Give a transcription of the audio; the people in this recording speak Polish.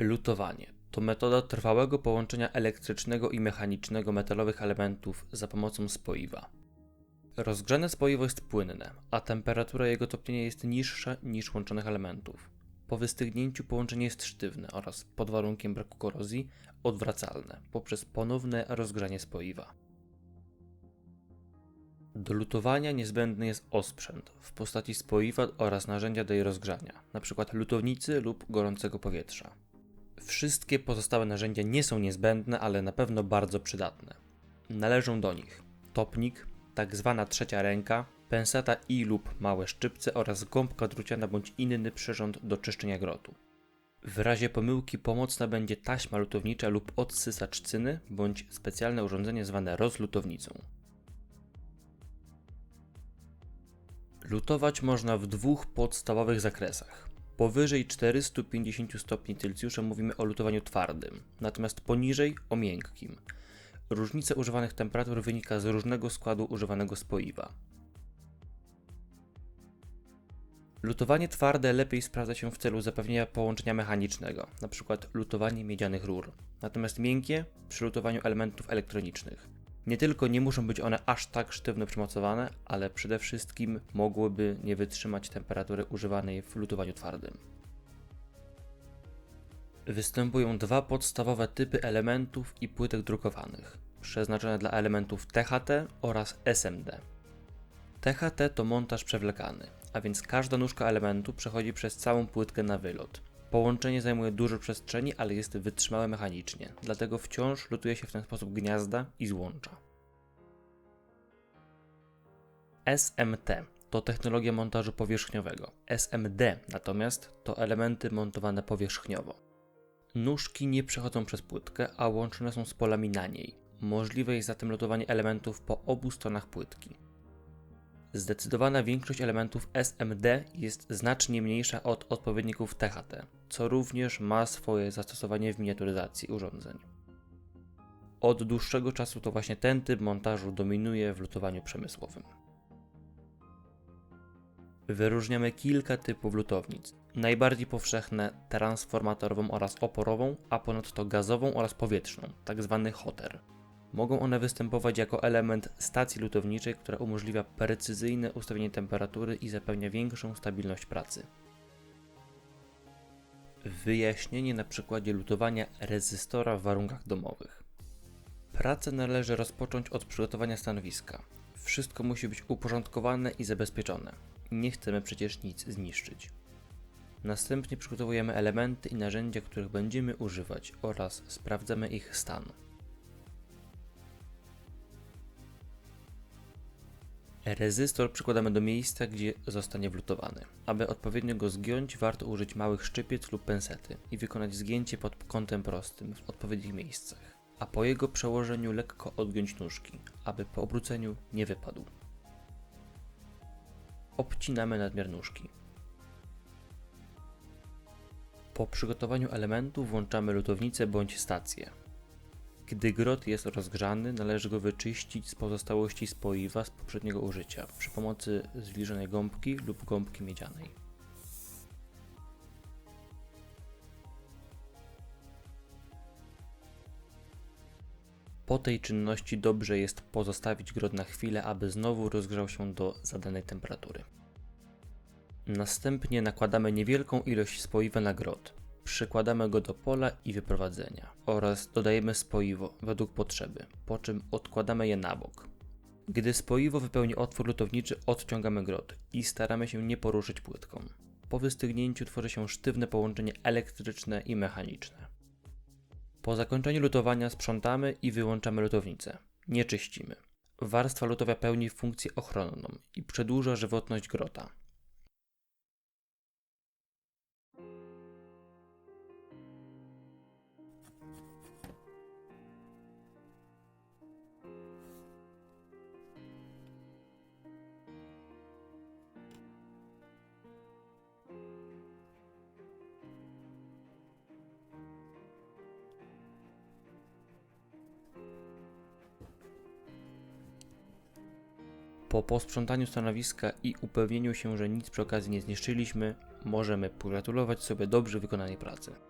Lutowanie to metoda trwałego połączenia elektrycznego i mechanicznego metalowych elementów za pomocą spoiwa. Rozgrzane spoiwo jest płynne, a temperatura jego topnienia jest niższa niż łączonych elementów. Po wystygnięciu połączenie jest sztywne oraz, pod warunkiem braku korozji, odwracalne poprzez ponowne rozgrzanie spoiwa. Do lutowania niezbędny jest osprzęt w postaci spoiwa oraz narzędzia do jej rozgrzania, np. lutownicy lub gorącego powietrza. Wszystkie pozostałe narzędzia nie są niezbędne, ale na pewno bardzo przydatne. Należą do nich topnik, tak zwana trzecia ręka, penseta i lub małe szczypce oraz gąbka druciana bądź inny przyrząd do czyszczenia grotu. W razie pomyłki pomocna będzie taśma lutownicza lub odsysacz cyny bądź specjalne urządzenie zwane rozlutownicą. Lutować można w dwóch podstawowych zakresach. Powyżej 450 stopni Celsjusza mówimy o lutowaniu twardym, natomiast poniżej o miękkim. Różnica używanych temperatur wynika z różnego składu używanego spoiwa. Lutowanie twarde lepiej sprawdza się w celu zapewnienia połączenia mechanicznego, np. lutowanie miedzianych rur, natomiast miękkie przy lutowaniu elementów elektronicznych. Nie tylko nie muszą być one aż tak sztywno przymocowane, ale przede wszystkim mogłyby nie wytrzymać temperatury używanej w lutowaniu twardym. Występują dwa podstawowe typy elementów i płytek drukowanych, przeznaczone dla elementów THT oraz SMD. THT to montaż przewlekany, a więc każda nóżka elementu przechodzi przez całą płytkę na wylot. Połączenie zajmuje dużo przestrzeni, ale jest wytrzymałe mechanicznie, dlatego wciąż lutuje się w ten sposób gniazda i złącza. SMT to technologia montażu powierzchniowego. SMD natomiast to elementy montowane powierzchniowo. Nóżki nie przechodzą przez płytkę, a łączone są z polami na niej. Możliwe jest zatem lutowanie elementów po obu stronach płytki. Zdecydowana większość elementów SMD jest znacznie mniejsza od odpowiedników THT, co również ma swoje zastosowanie w miniaturyzacji urządzeń. Od dłuższego czasu to właśnie ten typ montażu dominuje w lutowaniu przemysłowym. Wyróżniamy kilka typów lutownic. Najbardziej powszechne transformatorową oraz oporową, a ponadto gazową oraz powietrzną, tzw. Tak hoter. Mogą one występować jako element stacji lutowniczej, która umożliwia precyzyjne ustawienie temperatury i zapewnia większą stabilność pracy. Wyjaśnienie na przykładzie lutowania rezystora w warunkach domowych. Pracę należy rozpocząć od przygotowania stanowiska. Wszystko musi być uporządkowane i zabezpieczone. Nie chcemy przecież nic zniszczyć. Następnie przygotowujemy elementy i narzędzia, których będziemy używać oraz sprawdzamy ich stan. Rezystor przykładamy do miejsca, gdzie zostanie wlutowany. Aby odpowiednio go zgiąć, warto użyć małych szczypiec lub pensety i wykonać zgięcie pod kątem prostym w odpowiednich miejscach, a po jego przełożeniu lekko odgiąć nóżki, aby po obróceniu nie wypadł. Obcinamy nadmiar nóżki. Po przygotowaniu elementu włączamy lutownicę bądź stację. Gdy grot jest rozgrzany, należy go wyczyścić z pozostałości spoiwa z poprzedniego użycia przy pomocy zwilżonej gąbki lub gąbki miedzianej. Po tej czynności dobrze jest pozostawić grot na chwilę, aby znowu rozgrzał się do zadanej temperatury. Następnie nakładamy niewielką ilość spoiwa na grot. Przykładamy go do pola i wyprowadzenia oraz dodajemy spoiwo według potrzeby, po czym odkładamy je na bok. Gdy spoiwo wypełni otwór lutowniczy, odciągamy grot i staramy się nie poruszyć płytką. Po wystygnięciu tworzy się sztywne połączenie elektryczne i mechaniczne. Po zakończeniu lutowania sprzątamy i wyłączamy lutownicę. Nie czyścimy. Warstwa lutowia pełni funkcję ochronną i przedłuża żywotność grota. Po posprzątaniu stanowiska i upewnieniu się, że nic przy okazji nie zniszczyliśmy, możemy pogratulować sobie dobrze wykonanej pracy.